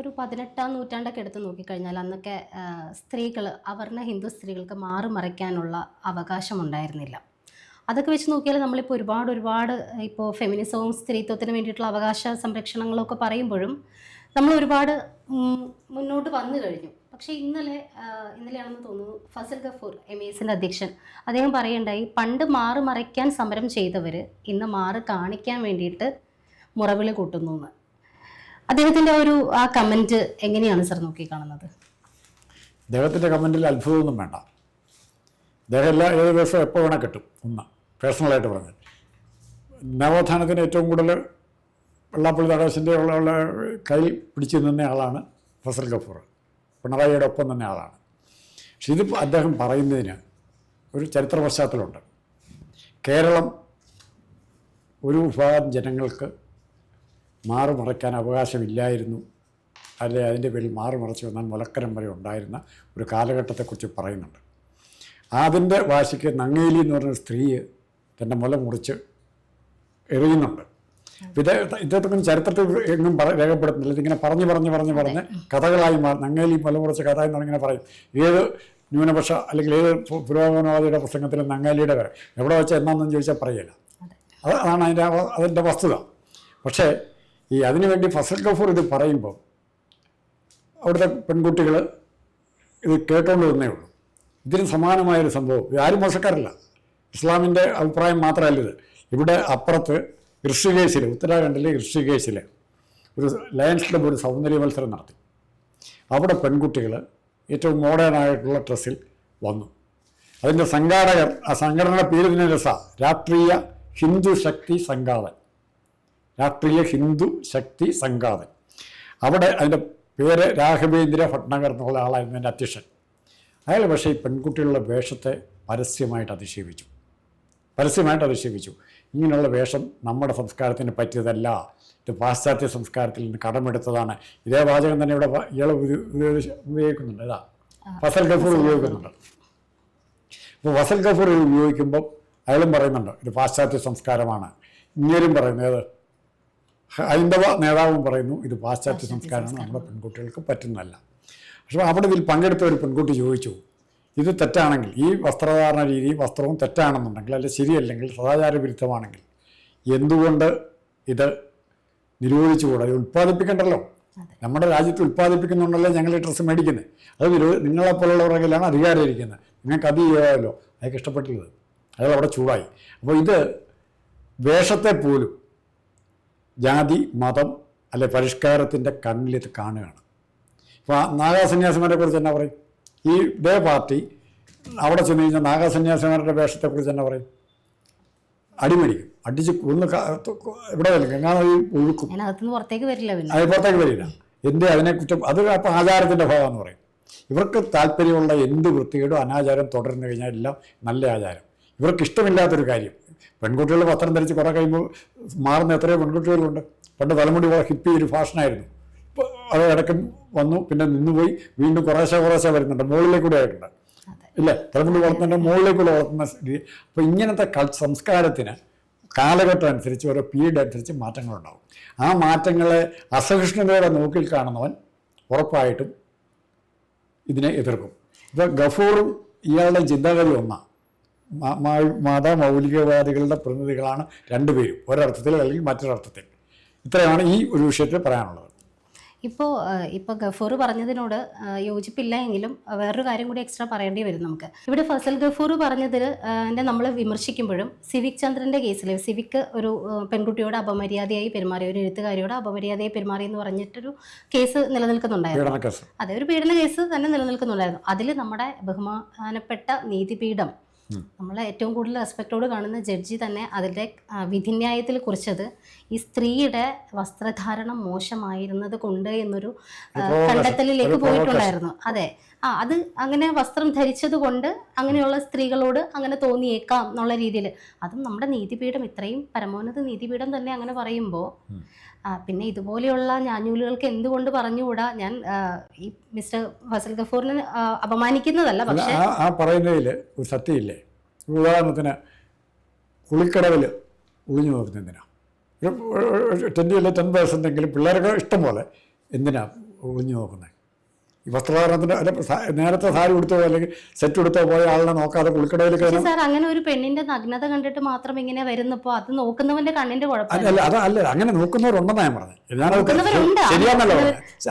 ഒരു പതിനെട്ടാം നൂറ്റാണ്ടൊക്കെ എടുത്ത് നോക്കിക്കഴിഞ്ഞാൽ അന്നൊക്കെ സ്ത്രീകൾ അവർണ ഹിന്ദു സ്ത്രീകൾക്ക് മാറി മറയ്ക്കാനുള്ള അവകാശം ഉണ്ടായിരുന്നില്ല അതൊക്കെ വെച്ച് നോക്കിയാൽ നമ്മളിപ്പോൾ ഒരുപാട് ഒരുപാട് ഇപ്പോൾ ഫെമിനിസവും സ്ത്രീത്വത്തിന് വേണ്ടിയിട്ടുള്ള അവകാശ സംരക്ഷണങ്ങളൊക്കെ പറയുമ്പോഴും നമ്മൾ ഒരുപാട് മുന്നോട്ട് വന്നു കഴിഞ്ഞു. പക്ഷേ ഇന്നലെ ഇന്നലെയാണെന്ന് തോന്നുന്നു ഫസൽ ഗഫൂർ എം എസിന്റെ അധ്യക്ഷൻ അദ്ദേഹം പറയുണ്ടായി പണ്ട് മാറി മറയ്ക്കാൻ സമരം ചെയ്തവർ ഇന്ന് മാറി കാണിക്കാൻ വേണ്ടിയിട്ട് മുറവിളി കൂട്ടുന്നു എന്ന്. അദ്ദേഹത്തിന്റെ ഒരു ആ കമന്റ് എങ്ങനെയാണ് സർ നോക്കിക്കാണുന്നത്? അദ്ദേഹത്തിന്റെ കമന്റിൽ അത്ഭുതമൊന്നും വേണ്ട. അദ്ദേഹം എല്ലാ ഏത് ദിവസവും എപ്പോൾ വേണേൽ കിട്ടും. ഒന്ന് പേഴ്സണലായിട്ട് പറഞ്ഞത് നവോത്ഥാനത്തിന് ഏറ്റവും കൂടുതൽ വെള്ളാപ്പള്ളി നടേശന്റെ ഉള്ള ഉള്ള കൈ പിടിച്ചു നിന്ന ആളാണ് ഫസൽ ഗഫൂർ. പിണറായിയുടെ ഒപ്പം തന്നെ ആളാണ്. പക്ഷെ ഇത് അദ്ദേഹം പറയുന്നതിന് ഒരു ചരിത്ര പശ്ചാത്തലമുണ്ട്. കേരളം ഒരു വിഭാഗം ജനങ്ങൾക്ക് മാറി മറയ്ക്കാൻ അവകാശമില്ലായിരുന്നു. അല്ലെ? അതിന്റെ പേരിൽ മാറുമറച്ച് വന്നാൽ മുലക്കരം വരെ ഉണ്ടായിരുന്ന ഒരു കാലഘട്ടത്തെക്കുറിച്ച് പറയുന്നുണ്ട്. അതിന്റെ വാശിക്ക് നങ്ങേലി എന്ന് പറഞ്ഞ സ്ത്രീ തന്റെ മുല മുറിച്ച് എറിയുന്നുണ്ട്. ഇത് ഇദ്ദേഹത്തൊന്നും ചരിത്രത്തിൽ എങ്ങും രേഖപ്പെടുത്തുന്നില്ല. ഇതിങ്ങനെ പറഞ്ഞ് പറഞ്ഞ് പറഞ്ഞ് പറഞ്ഞ് കഥകളായി മാറും. നങ്ങേലി മുല മുറിച്ച കഥ എന്ന് ഇങ്ങനെ പറയും. ഏത് ന്യൂനപക്ഷ അല്ലെങ്കിൽ ഏത് പുരോഗമനവാദിയുടെ പ്രസംഗത്തിലും നങ്ങേലിയുടെ പേര്. എവിടെ വെച്ചാൽ എന്നാണെന്ന് ചോദിച്ചാൽ പറയില്ല. അത്. അതാണ് അതിന്റെ അതിന്റെ വസ്തുത. പക്ഷേ ഈ അതിനുവേണ്ടി ഫസൽ ഗഫൂർ ഇത് പറയുമ്പോൾ അവിടുത്തെ പെൺകുട്ടികൾ ഇത് കേട്ടോണ്ട് വന്നേ ഉള്ളൂ. ഇതിന് സമാനമായൊരു സംഭവം. ആരും മോശക്കാരല്ല. ഇസ്ലാമിന്റെ അഭിപ്രായം മാത്രമല്ല ഇത്. ഇവിടെ അപ്പുറത്ത് ഋഷികേശിൽ ഉത്തരാഖണ്ഡിലെ ഋഷികേശിൽ ഒരു ലയൻസ് ക്ലബ് ഒരു സൗന്ദര്യ മത്സരം നടത്തി. അവിടെ പെൺകുട്ടികൾ ഏറ്റവും മോഡേൺ ആയിട്ടുള്ള ഡ്രസ്സിൽ വന്നു. അതിന്റെ സംഘാടകർ ആ സംഘടനയുടെ പേര് തന്നെ രസ. രാഷ്ട്രീയ ഹിന്ദു ശക്തി സംഘാതൻ രാഷ്ട്രീയ ഹിന്ദു ശക്തി സംഘാതൻ. അവിടെ അതിന്റെ പേര് രാഘവേന്ദ്ര ഭട്നഗർ എന്നുള്ള ആളായിരുന്നു എന്റെ അധ്യക്ഷൻ. അയാൾ പക്ഷേ ഈ പെൺകുട്ടികളുടെ വേഷത്തെ പരസ്യമായിട്ട് അധിക്ഷേപിച്ചു. പരസ്യമായിട്ട് അധിക്ഷേപിച്ചു. ഇങ്ങനെയുള്ള വേഷം നമ്മുടെ സംസ്കാരത്തിന് പറ്റിയതല്ല. ഇത് പാശ്ചാത്യ സംസ്കാരത്തിൽ നിന്ന് കടമെടുത്തതാണ്. ഇതേ വാചകം തന്നെ ഇവിടെ ഇയാൾ ഉപയോഗിക്കുന്നുണ്ട്. ഇതാ. ഫസൽ ഗഫൂർ ഉപയോഗിക്കുന്നുണ്ട്. ഇപ്പോൾ ഫസൽ ഗഫൂർ ഉപയോഗിക്കുമ്പോൾ അയാളും പറയുന്നുണ്ട് ഇത് പാശ്ചാത്യ സംസ്കാരമാണ്. ഇങ്ങേരും പറയുന്നത് ഹൈന്ദവ നേതാവും പറയുന്നു ഇത് പാശ്ചാത്യ സംസ്കാരമാണ് നമ്മുടെ പെൺകുട്ടികൾക്ക് പറ്റുന്നതല്ല. പക്ഷേ അവിടെ ഇതിൽ പങ്കെടുത്ത ഒരു പെൺകുട്ടി ചോദിച്ചു ഇത് തെറ്റാണെങ്കിൽ ഈ വസ്ത്രധാരണ രീതി വസ്ത്രവും തെറ്റാണെന്നുണ്ടെങ്കിൽ അല്ലെങ്കിൽ ശരിയല്ലെങ്കിൽ സദാചാര വിരുദ്ധമാണെങ്കിൽ എന്തുകൊണ്ട് ഇത് നിരോധിച്ചുകൂടാ? ഇത് ഉൽപ്പാദിപ്പിക്കണ്ടല്ലോ. നമ്മുടെ രാജ്യത്ത് ഉൽപ്പാദിപ്പിക്കുന്നുണ്ടല്ലോ ഞങ്ങൾ ഈ ഡ്രസ്സ് മേടിക്കുന്നത്. അത് നിരോ നിങ്ങളെ പോലുള്ളവരെങ്കിലാണ് അധികാരം ഇരിക്കുന്നത് നിങ്ങൾക്ക് അത് ചെയ്യാമല്ലോ. അതൊക്കെ ഇഷ്ടപ്പെട്ടില്ലത്. അയാൾ അവിടെ ചൂടായി. അപ്പോൾ ഇത് വേഷത്തെ പോലും ജാതി മതം അല്ലെ പരിഷ്കാരത്തിന്റെ കണ്ണിൽ ഇത് കാണുകയാണ്. ഇപ്പോൾ നാഗാസന്യാസിമാരെ കുറിച്ച് എന്നാ പറയും? ഈ ഡേ പാർട്ടി അവിടെ ചെന്ന് കഴിഞ്ഞാൽ നാഗാസന്യാസിമാരുടെ വേഷത്തെക്കുറിച്ച് എന്നാ പറയും? അടിമടിക്കും. അടിച്ച് ഒന്ന് ഇവിടെ വരും. ഗംഗാനദി ഒഴുക്കും. പുറത്തേക്ക് വരില്ല അത് പുറത്തേക്ക് വരില്ല. എന്ത് അതിനെ കുറ്റം? അത് അപ്പം ആചാരത്തിന്റെ ഭാഗമെന്ന് പറയും. ഇവർക്ക് താല്പര്യമുള്ള എന്ത് വൃത്തികേടും അനാചാരം തുടർന്നു കഴിഞ്ഞാൽ എല്ലാം നല്ല ആചാരം. ഇവർക്ക് ഇഷ്ടമില്ലാത്തൊരു കാര്യം. പെൺകുട്ടികൾ വസ്ത്രം ധരിച്ച് കുറേ കഴിയുമ്പോൾ മാറുന്ന എത്രയോ പെൺകുട്ടികളുണ്ട്. പണ്ട് തലമുടി കുറേ ഹിപ്പി ഒരു ഫാഷനായിരുന്നു. ഇപ്പോൾ അത് ഇടയ്ക്കും വന്നു പിന്നെ നിന്നുപോയി വീണ്ടും കുറേശ്ശെ കുറേശ്ശെ വരുന്നുണ്ട്. മുകളിലേക്ക് കൂടെ ആയിട്ടുണ്ട്. ഇല്ലേ? തലമുടി വളർത്തുന്നുണ്ട് മുകളിലേക്കൂടെ വളർത്തുന്ന രീതി. അപ്പോൾ ഇങ്ങനത്തെ കൾ സംസ്കാരത്തിന് കാലഘട്ടം അനുസരിച്ച് ഓരോ പീരീഡ് അനുസരിച്ച് മാറ്റങ്ങളുണ്ടാവും. ആ മാറ്റങ്ങളെ അസഹിഷ്ണുതയുടെ നോക്കിൽ കാണുന്നവൻ ഉറപ്പായിട്ടും ഇതിനെ എതിർക്കും. ഇപ്പോൾ ഗഫൂറും ഇയാളുടെ ചിന്താഗതി ഒന്നാണ് മതമൗലികവാദികളുടെ പ്രതിനിധികളാണ് രണ്ടുപേരും. ഒരർത്ഥത്തിൽ അല്ലെങ്കിൽ മറ്റൊരർത്ഥത്തിൽ. ഇത്രയാണ് ഈ ഒരു വിഷയത്തിൽ പറയാനുള്ളത്. ഇപ്പോൾ ഇപ്പോൾ ഗഫൂർ പറഞ്ഞതിനോട് യോജിപ്പില്ല എങ്കിലും വേറൊരു കാര്യം കൂടി എക്സ്ട്രാ പറയേണ്ടി വരും നമുക്ക്. ഇവിടെ ഫസൽ ഗഫൂർ പറഞ്ഞതിൽ എന്റെ നമ്മൾ വിമർശിക്കുമ്പോഴും സിവിക് ചന്ദ്രന്റെ കേസിൽ സിവിക് ഒരു പെൺകുട്ടിയോട് അപമര്യാദയായി പെരുമാറി ഒരു എഴുത്തുകാരിയോട് അപമര്യാദയായി പെരുമാറി എന്ന് പറഞ്ഞിട്ടൊരു കേസ് നിലനിൽക്കുന്നുണ്ടായിരുന്നു. അതെ ഒരു പീഡന കേസ് തന്നെ നിലനിൽക്കുന്നുണ്ടായിരുന്നു. അതിൽ നമ്മുടെ ബഹുമാനപ്പെട്ട നീതിപീഠം നമ്മൾ ഏറ്റവും കൂടുതൽ റെസ്പെക്റ്റോട് കാണുന്ന ജഡ്ജി തന്നെ അതിന്റെ വിധിന്യായത്തിൽ കുറിച്ചത്. ഈ സ്ത്രീയുടെ വസ്ത്രധാരണം മോശമായിരുന്നത് കൊണ്ട് എന്നൊരു കണ്ടെത്തലിലേക്ക് പോയിട്ടുണ്ടായിരുന്നു. അതെ. ആ അത് അങ്ങനെ വസ്ത്രം ധരിച്ചത് കൊണ്ട് അങ്ങനെയുള്ള സ്ത്രീകളോട് അങ്ങനെ തോന്നിയേക്കാം എന്നുള്ള രീതിയിൽ. അതും നമ്മുടെ നീതിപീഠം ഇത്രയും പരമോന്നത നീതിപീഠം തന്നെ അങ്ങനെ പറയുമ്പോൾ പിന്നെ ഇതുപോലെയുള്ള ഞാഞ്ഞൂലുകൾക്ക് എന്തുകൊണ്ട് പറഞ്ഞുകൂടാ? ഞാൻ ഈ മിസ്റ്റർ ഫസൽ ഗഫൂറിനെ അപമാനിക്കുന്നതല്ല പക്ഷേ ആ പറയുന്നതിൽ ഒരു സത്യമില്ലേ? ഉദാഹരണത്തിന് കുളിക്കടവിൽ ഒളിഞ്ഞു നോക്കുന്ന ടെൻ അല്ലെ ടെൻ പേഴ്സന്റ് എങ്കിലും പിള്ളേർക്ക് ഇഷ്ടം പോലെ. എന്തിനാ ഒളിഞ്ഞു നോക്കുന്നത് ഈ വസ്ത്രധാരണത്തിന്റെ അല്ല നേരത്തെ സാരി ഉടുത്തോ അല്ലെങ്കിൽ സെറ്റ് ഉടുത്തോ പോയ ആളിനെ നോക്കാതെ കുളിക്കടയിൽ കയറും സാർ അങ്ങനെ ഒരു പെണ്ണിന്റെ നഗ്നത കണ്ടിട്ട് മാത്രം ഇങ്ങനെ വരുന്നപ്പോ അത് നോക്കുന്നവന്റെ കണ്ണിന്റെ അല്ല കുഴപ്പമില്ല. അല്ല അത് അല്ല അങ്ങനെ നോക്കുന്നവരുണ്ടെന്നാ ഞാൻ പറഞ്ഞത് ഞാനത് ശരിയാണല്ലോ ശരിയാന്നല്ല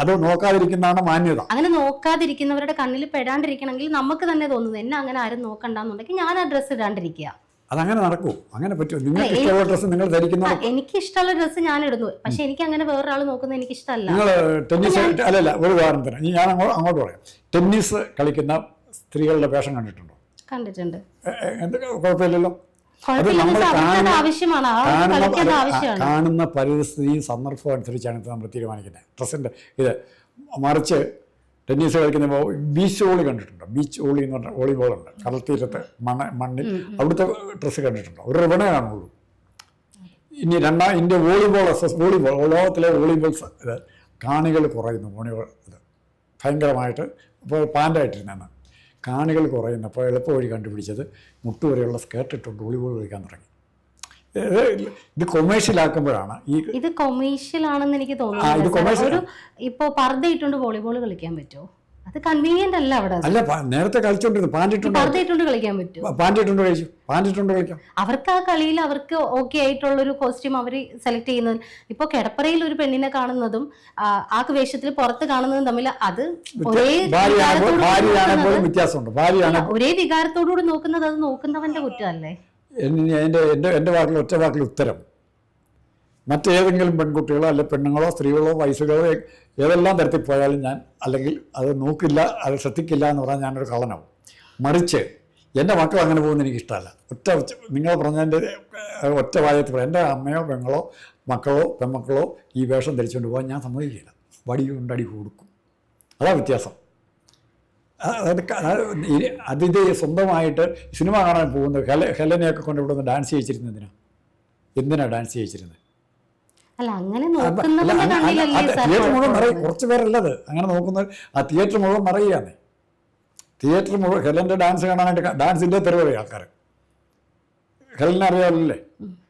അത് നോക്കാതിരിക്കുന്നതാണ് മാന്യത. അങ്ങനെ നോക്കാതിരിക്കുന്നവരുടെ കണ്ണിൽ പെടാണ്ടിരിക്കണമെങ്കിൽ നമുക്ക് തന്നെ തോന്നുന്നു എന്നെ അങ്ങനെ ആരും നോക്കണ്ടെന്നുണ്ടെങ്കിൽ ഞാൻ ആ ഡ്രസ്സ് ഇടാണ്ടിരിക്കുക. അതങ്ങനെ നടക്കൂ. അങ്ങനെ പറ്റുമോ നിങ്ങൾക്ക് ഇഷ്ടമുള്ള ഡ്രസ്സ് നിങ്ങൾ ധരിക്കുന്ന എനിക്ക് ഇഷ്ടമുള്ള ഡ്രസ്സ് ഞാൻ ഇടുന്നു പക്ഷെ എനിക്ക് അങ്ങനെ വേറൊരാൾ നോക്കുന്നത് എനിക്ക് ഇഷ്ടമല്ല നിങ്ങൾ ടെന്നീസ് അല്ലല്ല ഒരു ഉദാഹരണത്തിന് ഞാൻ അങ്ങോട്ട് അങ്ങോട്ട് പറയാം. ടെന്നീസ് കളിക്കുന്ന സ്ത്രീകളുടെ വേഷം കണ്ടിട്ടുണ്ടോ? കണ്ടിട്ടുണ്ട്. കുഴപ്പമില്ലല്ലോ? അത് നമ്മൾ കാണുന്ന- കാണുന്ന പരിസ്ഥിതിയും സന്ദർഭവും അനുസരിച്ചാണ് ഇത് നമ്മൾ തീരുമാനിക്കുന്നത്. ഡ്രസ്സിന്റെ ഇത് മറിച്ച് ടെന്നീസ് കളിക്കുമ്പോൾ ബീച്ച് വോളി കണ്ടിട്ടുണ്ടോ? ബീച്ച് വോളി എന്ന് പറഞ്ഞ വോളിബോൾ ഉണ്ട്. കടൽത്തീരത്ത് മണ്ണ് മണ്ണ മണ്ണിൽ അവിടുത്തെ ഡ്രസ്സ് കണ്ടിട്ടുണ്ടോ? ഒരു റിബണേ കാണുള്ളൂ. ഇനി രണ്ടാം ഇന്ത്യ വോളിബോൾ വോളിബോൾ ലോകത്തിലെ വോളിബോൾ ഇത് കാണികൾ കുറയുന്നു. വോളിബോൾ ഇത് ഭയങ്കരമായിട്ട് ഇപ്പോൾ പാന്റായിട്ടിരുന്നാണ് കാണികൾ കുറയുന്നപ്പോൾ എളുപ്പ വഴി കണ്ടുപിടിച്ചത് മുട്ടുവരെയുള്ള സ്കേർട്ട് ഇട്ടുകൊണ്ട് വോളിബോൾ കളിക്കാൻ തുടങ്ങി. ഇത് കൊമേഴ്ഷ്യൽ ആക്കുമ്പോഴാണ് ഈ ഇത് കൊമേഴ്ഷ്യൽ ആണെന്ന് എനിക്ക് തോന്നുന്നു ഇപ്പോ ഒരു ഇപ്പൊ പർദ്ദ ഇട്ടുകൊണ്ട് വോളിബോൾ കളിക്കാൻ പറ്റുമോ? അത് കൺവീനിയന്റ് അല്ല അവിടെ അല്ല നേരത്തെ കളിച്ചോണ്ടിരുന്നു. പാന്റ് ഈ പർദ്ദ കളിക്കാൻ പറ്റുമോ? പാന്റ് ഇട്ടുണ്ട് കഴിച്ചു പാന്റ് കളിക്കാം അവർക്ക് ആ കളിയിൽ അവർക്ക് ഓക്കെ ആയിട്ടുള്ള ഒരു കോസ്റ്റ്യൂം അവർ സെലക്ട് ചെയ്യുന്നത്. ഇപ്പോ കിടപ്പറയിൽ ഒരു പെണ്ണിനെ കാണുന്നതും ആ, വേഷത്തിൽ പുറത്ത് കാണുന്നതും തമ്മിൽ അത് ഒരേ ഒരേ വികാരത്തോടുകൂടി നോക്കുന്നത് അത് നോക്കുന്നവന്റെ കുറ്റമല്ലേ? എന്റെ എന്റെ എന്റെ വാക്കിൽ ഒറ്റ വാക്കിൽ ഉത്തരം. മറ്റേതെങ്കിലും പെൺകുട്ടികളോ അല്ലെ പെണ്ണുങ്ങളോ സ്ത്രീകളോ വയസ്സുകളോ ഏതെല്ലാം തരത്തിൽ പോയാലും ഞാൻ അല്ലെങ്കിൽ അത് നോക്കില്ല അത് ശ്രദ്ധിക്കില്ല എന്ന് പറഞ്ഞാൽ ഞാനൊരു കള്ളനാവും. മറിച്ച് എന്റെ മക്കൾ അങ്ങനെ പോകുന്നത് എനിക്കിഷ്ടമല്ല ഒറ്റ നിങ്ങൾ പറഞ്ഞതിന്റെ ഒറ്റ വായത്തിൽ എന്റെ അമ്മയോ പെങ്ങളോ മക്കളോ പെൺമക്കളോ ഈ വേഷം ധരിച്ചുകൊണ്ട് പോകാൻ ഞാൻ സമ്മതിക്കില്ല. വടി കൊണ്ടടി കൊടുക്കും. അതാ വ്യത്യാസം. ആ, അതായത് ക- അത് ഈ- അതിത് സ്വന്തമായിട്ട് സിനിമ കാണാൻ പോകുന്ന ഹെല ഹെലനെയൊക്കെ കൊണ്ട് ഇവിടെ നിന്ന് ഡാൻസ് ചെയ്യിച്ചിരുന്നതിനാ. എന്തിനാ ഡാൻസ് ചെയ്യിച്ചിരുന്നത്? അല്ല അങ്ങനെ തിയേറ്റർ മുഴുവൻ പറയും കുറച്ച് പേരല്ലത്. അങ്ങനെ നോക്കുന്നത് ആ തിയേറ്റർ മുഴുവൻ പറയുകയാണ് തിയേറ്റർ മുഴുവൻ ഹെലന്റെ ഡാൻസ് കാണാനായിട്ട് ഡാൻസിന്റെ തെരുവ് ആൾക്കാർ ഹെലനെ അറിയാമല്ലേ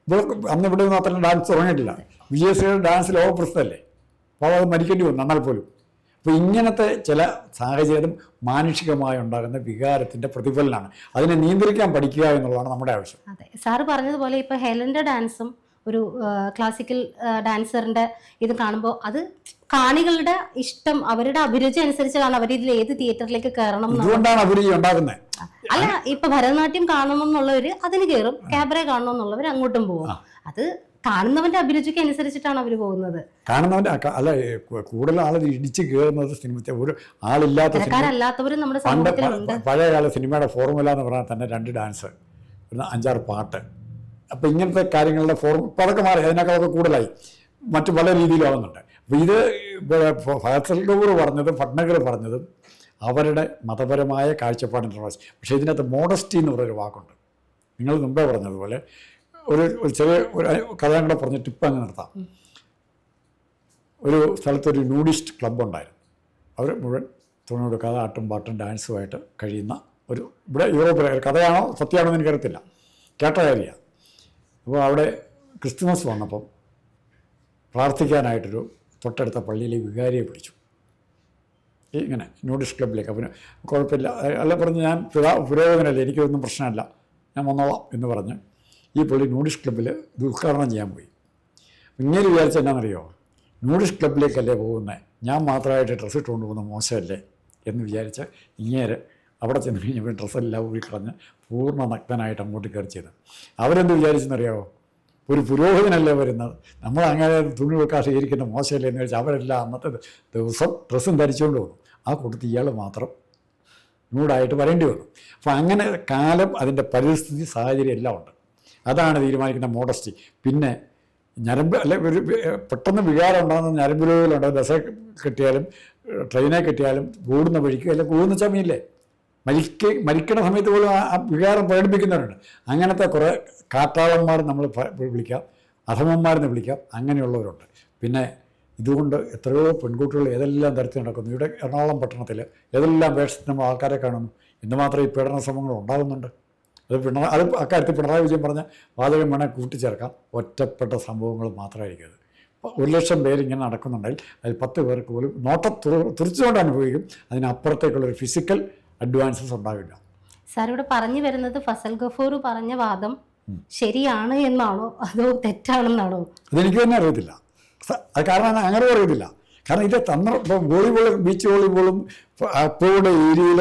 ഇവിടെ അന്ന് ഇവിടെ നിന്ന് അത്ര ഡാൻസ് തുടങ്ങിയിട്ടില്ല. വി എസ് സിയുടെ ഡാൻസ് ലോകപ്രസിദ്ധല്ലേ? അപ്പോൾ അത് മരിക്കേണ്ടി വന്നു എന്നാൽ പോലും. അപ്പോൾ ഇങ്ങനത്തെ ചില സാഹചര്യം മാനുഷികമായി ഉണ്ടാകുന്ന വികാരത്തിന്റെ പ്രതിഫലനമാണ് അതിനെ നിയന്ത്രിക്കാൻ പഠിക്കുക എന്നുള്ളതാണ് നമ്മുടെ ആവശ്യം. അതെ. സാറ് പറഞ്ഞതുപോലെ ഇപ്പൊ ഹെലന്റെ ഡാൻസും ഒരു ക്ലാസിക്കൽ ഡാൻസറിന്റെ ഇത് കാണുമ്പോൾ അത് കാണികളുടെ ഇഷ്ടം അവരുടെ അഭിരുചി അനുസരിച്ചാണ് അവർ ഇതിൽ ഏത് തിയേറ്ററിലേക്ക് കയറണം. ഇതുകൊണ്ടാണ് അഭിരുചി ഉണ്ടാകുന്നത് അല്ല ഇപ്പൊ ഭരതനാട്യം കാണണം എന്നുള്ളവര് അതിന് കയറും ക്യാബറെ കാണണം എന്നുള്ളവർ അങ്ങോട്ടും പോകും അത് കാണുന്നവന്റെ അഭിരുചിക്ക് അനുസരിച്ചിട്ടാണ് അവർ പോകുന്നത്. കാണുന്നവന്റെ അല്ല കൂടുതൽ ആളുകൾ ഇടിച്ച് കയറുന്നത് സിനിമത്തെ ഒരു ആളില്ലാത്ത നമ്മുടെ പഴയകാല സിനിമയുടെ ഫോർമുല എന്ന് പറഞ്ഞാൽ തന്നെ രണ്ട് ഡാൻസ് പിന്നെ അഞ്ചാറ് പാട്ട്. അപ്പോൾ ഇങ്ങനത്തെ കാര്യങ്ങളുടെ ഫോർമ ഇപ്പം അതൊക്കെ മാറി അതിനേക്കാളൊക്കെ കൂടുതലായി. മറ്റു പല രീതിയിലാവുന്നുണ്ട് അപ്പോൾ ഇത് ഫസൽ ഗൗർ പറഞ്ഞതും ഭട്നഗർ പറഞ്ഞതും അവരുടെ മതപരമായ കാഴ്ചപ്പാടിന്റെ പ്രാവശ്യം പക്ഷേ ഇതിനകത്ത് മോഡസ്റ്റി എന്ന് പറയുന്നൊരു വാക്കുണ്ട്. നിങ്ങൾ മുമ്പേ പറഞ്ഞതുപോലെ ഒരു ഒരു ചെറിയ ഒരു കഥയും കൂടെ പറഞ്ഞ് ടിപ്പ് അങ്ങ് നടത്താം. ഒരു സ്ഥലത്തൊരു നൂഡിസ്റ്റ് ക്ലബ്ബ് ഉണ്ടായിരുന്നു. അവർ മുഴുവൻ തുണിയോട് കഥ ആട്ടും പാട്ടും ഡാൻസുമായിട്ട് കഴിയുന്ന ഒരു ഇവിടെ യൂറോപ്പിലെ കഥയാണോ സത്യമാണോ എന്ന് എനിക്കറിയത്തില്ല. കേട്ട കാര്യമാണ് അപ്പോൾ അവിടെ ക്രിസ്തുമസ് വന്നപ്പം പ്രാർത്ഥിക്കാനായിട്ടൊരു തൊട്ടടുത്ത പള്ളിയിലെ വികാരിയെ പിടിച്ചു ഇങ്ങനെ നൂഡിസ്റ്റ് ക്ലബിലേക്ക് അപ്പം കുഴപ്പമില്ല. അല്ല പറഞ്ഞ് ഞാൻ പുരാ പുരോഗമനല്ലേ എനിക്കൊന്നും പ്രശ്നമല്ല. ഞാൻ വന്നോളാം എന്ന് പറഞ്ഞ് ഈ പള്ളി നൂഡിഷ് ക്ലബ്ബിൽ ഇത് ഉദ്ഘാടനം ചെയ്യാൻ പോയി. ഇങ്ങനെ വിചാരിച്ച എന്നാണെന്നറിയോ നൂഡിഷ് ക്ലബിലേക്കല്ലേ പോകുന്നത് ഞാൻ മാത്രമായിട്ട് ഡ്രസ്സ് ഇട്ടുകൊണ്ട് പോകുന്ന മോശമല്ലേ? എന്ന് വിചാരിച്ച് ഇങ്ങേര് അവിടെ ചെന്ന് കഴിഞ്ഞപ്പോൾ ഡ്രസ്സെല്ലാം ഊരിക്കളഞ്ഞ് പൂർണ നഗ്നനായിട്ട് അങ്ങോട്ട് കയറി ചെയ്തു അവരെന്ത് വിചാരിച്ചെന്നറിയാമോ ഒരു പുരോഹിതനല്ലേ വരുന്നത്? നമ്മൾ അങ്ങനെ തുണി വെക്കാൻ സ്വീകരിക്കുന്ന മോശമല്ലേ എന്ന് വെച്ചാൽ അവരെല്ലാം അന്നത്തെ ദിവസം ഡ്രസ്സും ധരിച്ചുകൊണ്ട് വന്നു. ആ കൂട്ടത്തിൽ ഇയാൾ മാത്രം നൂടായിട്ട് വരേണ്ടി വന്നു. അപ്പോൾ അങ്ങനെ കാലം അതിന്റെ പരിസ്ഥിതി സാഹചര്യം എല്ലാം ഉണ്ട്. അതാണ് തീരുമാനിക്കുന്ന മോഡസ്റ്റി പിന്നെ ഞരമ്പ് അല്ലെ ഒരു പെട്ടെന്ന് വികാരം ഉണ്ടാകുന്ന ഞരമ്പ് രോഗികളുണ്ട് ദശ കിട്ടിയാലും ട്രെയിനെ കിട്ടിയാലും കൂടുന്ന വഴിക്ക് അല്ലെങ്കിൽ കൂടുന്ന ചമയില്ലേ? മരിക്ക മരിക്കുന്ന സമയത്ത് പോലും ആ വികാരം പ്രകടിപ്പിക്കുന്നവരുണ്ട്. അങ്ങനത്തെ കുറേ കാട്ടാളന്മാർ നമ്മൾ വിളിക്കാം. അധമന്മാരെന്ന് വിളിക്കാം. അങ്ങനെയുള്ളവരുണ്ട്. പിന്നെ ഇതുകൊണ്ട് എത്രയോ പെൺകുട്ടികൾ ഏതെല്ലാം തരത്തിൽ നടക്കുന്നു? ഇവിടെ എറണാകുളം പട്ടണത്തിൽ ഏതെല്ലാം വേഷത്തിൽ നമ്മൾ ആൾക്കാരെ കാണുന്നു? എന്തുമാത്രം ഈ പീഡന ശ്രമങ്ങൾ ഉണ്ടാകുന്നുണ്ട്? അത് പിണറായി അത് അക്കാര്യത്തിൽ പിണറായി വിജയൻ പറഞ്ഞ വാചകം വേണേൽ കൂട്ടിച്ചേർക്കാം. ഒറ്റപ്പെട്ട സംഭവങ്ങൾ മാത്രമായിരിക്കും അത്. ഒരു ലക്ഷം പേര് ഇങ്ങനെ നടക്കുന്നുണ്ടെങ്കിൽ അതിൽ പത്ത് പേർക്ക് പോലും നോട്ട തുറച്ചുകൊണ്ട് അനുഭവിക്കും. അതിനപ്പുറത്തേക്കുള്ളൊരു ഫിസിക്കൽ അഡ്വാൻസസ് ഉണ്ടാവില്ല. സാർ ഇവിടെ പറഞ്ഞു വരുന്നത് ഫസൽ ഗഫൂർ പറഞ്ഞ വാദം ശരിയാണ് എന്നാണോ? അതോ തെറ്റാണെന്നാണോ? അതെനിക്ക് തന്നെ അറിയത്തില്ല. അത് കാരണം അങ്ങനെ അറിയത്തില്ല കാരണം ഇത് തന്ത്ര ഇപ്പം വോളിബോളും ബീച്ച് വോളിബോളും പൂടെ ഏരിയയിൽ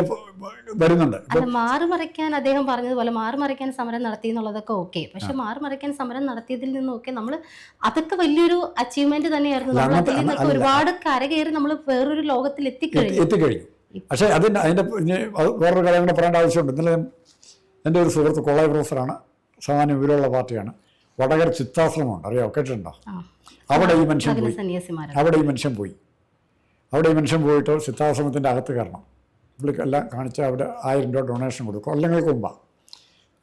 വരുന്നുണ്ട്. അല്ല മാറുമറിക്കാൻ അദ്ദേഹം പറഞ്ഞതുപോലെ മാറുമറിക്കാൻ സമരം നടത്തി എന്നുള്ളതൊക്കെ ഓക്കെ. പക്ഷെ മാറുമറിക്കാൻ സമരം നടത്തിയതിൽ നിന്നൊക്കെ നമ്മൾ അതൊക്കെ വലിയൊരു അച്ചീവ്മെന്റ് തന്നെയായിരുന്നു. അല്ല, നമ്മൾ അതിൽ നിന്നൊക്കെ ഒരുപാട് കരകയറി നമ്മൾ വേറൊരു ലോകത്തിൽ എത്തിക്കഴിഞ്ഞു. എത്തിക്കഴിഞ്ഞു പക്ഷേ അതിന്റെ അതിന്റെ ഇനി അത് വേറൊരു കാര്യം കൂടെ പറയേണ്ട ആവശ്യമുണ്ട്. ഇന്നലെ എന്റെ ഒരു സുഹൃത്ത് കോളേജ് പ്രൊഫസറാണ്. സാമാന്യ വിവരമുള്ള പാർട്ടിയാണ്. വടകര ചിത്താശ്രമമുണ്ട്. അറിയാമോ കേട്ടിട്ടുണ്ടോ. അവിടെ ഈ മനുഷ്യൻ പോയി. അവിടെ ഈ മനുഷ്യൻ പോയി. അവിടെ ഈ മനുഷ്യൻ പോയിട്ട് ചിത്താശ്രമത്തിന്റെ അകത്ത് കയറണം. പുള്ളിക്ക് എല്ലാം കാണിച്ച് അവിടെ ആയിരം രൂപ ഡൊണേഷൻ കൊടുക്കും. കൊല്ലങ്ങൾക്ക് മുമ്പാണ്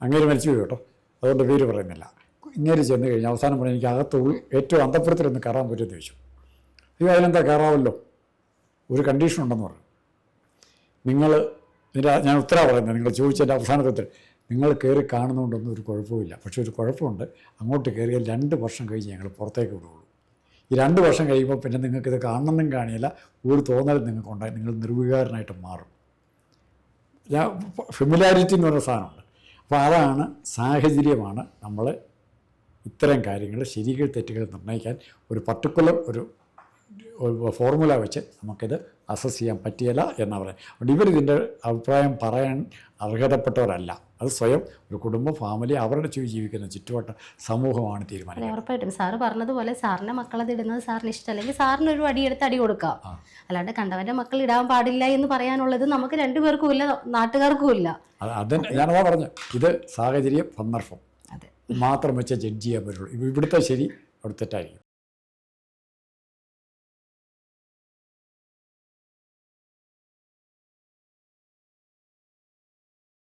അങ്ങേര് മരിച്ചു പോയി കേട്ടോ. അതുകൊണ്ട് പേര് പറയുന്നില്ല. ഇങ്ങേര് ചെന്ന് കഴിഞ്ഞാൽ അവസാനം പറഞ്ഞാൽ എനിക്ക് അകത്ത് ഏറ്റവും അന്തപ്പുരത്തിലൊന്ന് കയറാൻ പറ്റുമെന്ന് ചോദിച്ചു. അയ്യോ അതിനെന്താ കയറാമല്ലോ. ഒരു കണ്ടീഷൻ ഉണ്ടെന്ന് പറഞ്ഞു. നിങ്ങൾ ഇതിന്റെ ഞാൻ ഉത്തരവാണ് പറയുന്നത്. നിങ്ങൾ ചോദിച്ചതിന്റെ അവസാനത്തിൽ നിങ്ങൾ കയറി കാണുന്നതുകൊണ്ടൊന്നും ഒരു കുഴപ്പമില്ല പക്ഷേ ഒരു കുഴപ്പമുണ്ട്. അങ്ങോട്ട് കയറിയാൽ രണ്ട് വർഷം കഴിഞ്ഞ് ഞങ്ങൾ പുറത്തേക്ക് വിടുകയുള്ളൂ. ഈ രണ്ട് വർഷം കഴിയുമ്പോൾ പിന്നെ നിങ്ങൾക്ക് കാണണമെന്നും കാണില്ല. ഒരു തോന്നലും നിങ്ങൾക്ക് ഉണ്ടായി. നിങ്ങൾ നിർവികാരനായിട്ട് മാറും. ഫെമിലാരിറ്റി എന്ന് പറയുന്ന സാധനമുണ്ട്. അപ്പോൾ അതാണ് സാഹചര്യമാണ് നമ്മൾ ഇത്തരം കാര്യങ്ങൾ ശരികൾ തെറ്റുകൾ നിർണയിക്കാൻ ഒരു പർട്ടിക്കുലർ ഒരു ഫോർമുല വെച്ച് നമുക്കിത് അസസ് ചെയ്യാൻ പറ്റിയല്ല എന്നാണ് പറയുന്നത്. അതുകൊണ്ട് ഇവരിതിന്റെ അഭിപ്രായം പറയാൻ അർഹതപ്പെട്ടവരല്ല. അത് സ്വയം ഒരു കുടുംബം ഫാമിലി അവരുടെ ചുറ്റി ജീവിക്കുന്ന ചുറ്റുവട്ട സമൂഹമാണ് തീരുമാനം ഉറപ്പായിട്ടും. സാറ് പറഞ്ഞതുപോലെ സാറിന്റെ മക്കളത് ഇടുന്നത് സാറിന് ഇഷ്ടമല്ലെങ്കിൽ സാറിന് ഒരു അടിയെടുത്ത് അടി കൊടുക്കാം. അല്ലാണ്ട് കണ്ടവന്റെ മക്കൾ ഇടാൻ പാടില്ല എന്ന് പറയാനുള്ളത് നമുക്ക് രണ്ടുപേർക്കും ഇല്ല നാട്ടുകാർക്കും ഇല്ല. അത് ഞാനതാ പറഞ്ഞു. ഇത് സാഹചര്യം സന്ദർഭം. മാത്രം വെച്ച് ജഡ്ജ് ചെയ്യാൻ പറ്റുള്ളൂ ഇവിടുത്തെ ശരി അവിടെ തെറ്റായിരിക്കും.